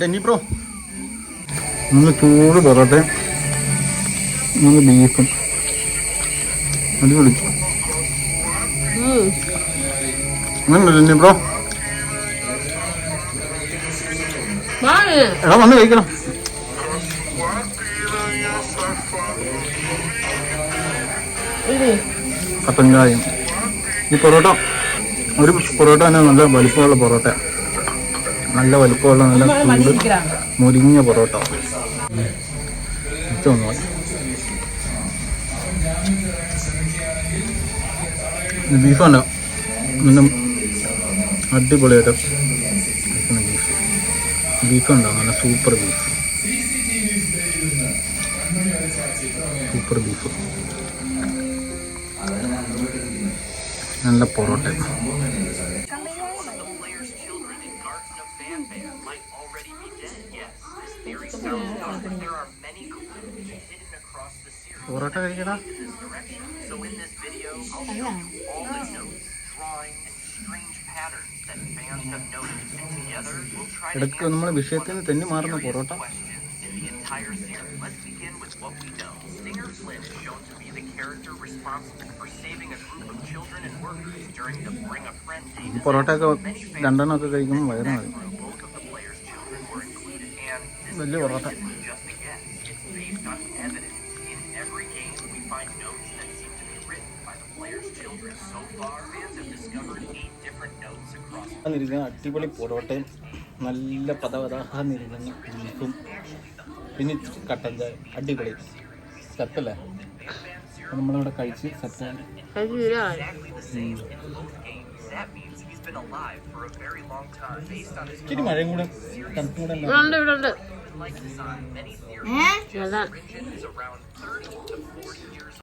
Denny bro. നല്ല ചൂട് പൊറോട്ടയും നല്ല ബീഫും. അടിപൊളി. അങ്ങനെ ഡെന്നി ബ്രോ. എടാ വന്ന് കഴിക്കണം. കട്ടൻ ചായയും ഈ പൊറോട്ട ഒരു പൊറോട്ട തന്നെ നല്ല വലിപ്പമുള്ള പൊറോട്ട നല്ല വലുപ്പമുള്ള നല്ല മുരിഞ്ഞ പൊറോട്ട. ഇഷ്ടം ഒന്ന് മതി. ഇത് ബീഫുണ്ടോ നല്ല അടിപൊളിയായിട്ട് ബീഫ്. ബീഫുണ്ടോ? നല്ല സൂപ്പർ ബീഫ്. Super beef. നല്ല പൊറോട്ട. പൊറോട്ട കഴിക്കടാ and നമ്മൾ during the Bring മാറുന്ന പൊറോട്ട day. പൊറോട്ട ഒക്കെ രണ്ടെണ്ണം ഒക്കെ കഴിക്കുമ്പോൾ വയറും വലിയ പൊറോട്ട. അടിപൊളി പൊറോട്ടയും നല്ല പദപദാന്നിരിക്കുന്ന ബീഫും പിന്നെ കട്ടൻ ചായ അടിപൊളി. സെറ്റല്ലേ? നമ്മളിവിടെ കഴിച്ച് സെറ്റാണ് ഇച്ചിരി മഴയും കൂടെ തണുപ്പും കൂടെ ഇവിടെ ഉണ്ട് ഇവിടെ ഉണ്ട് ഏ അതാ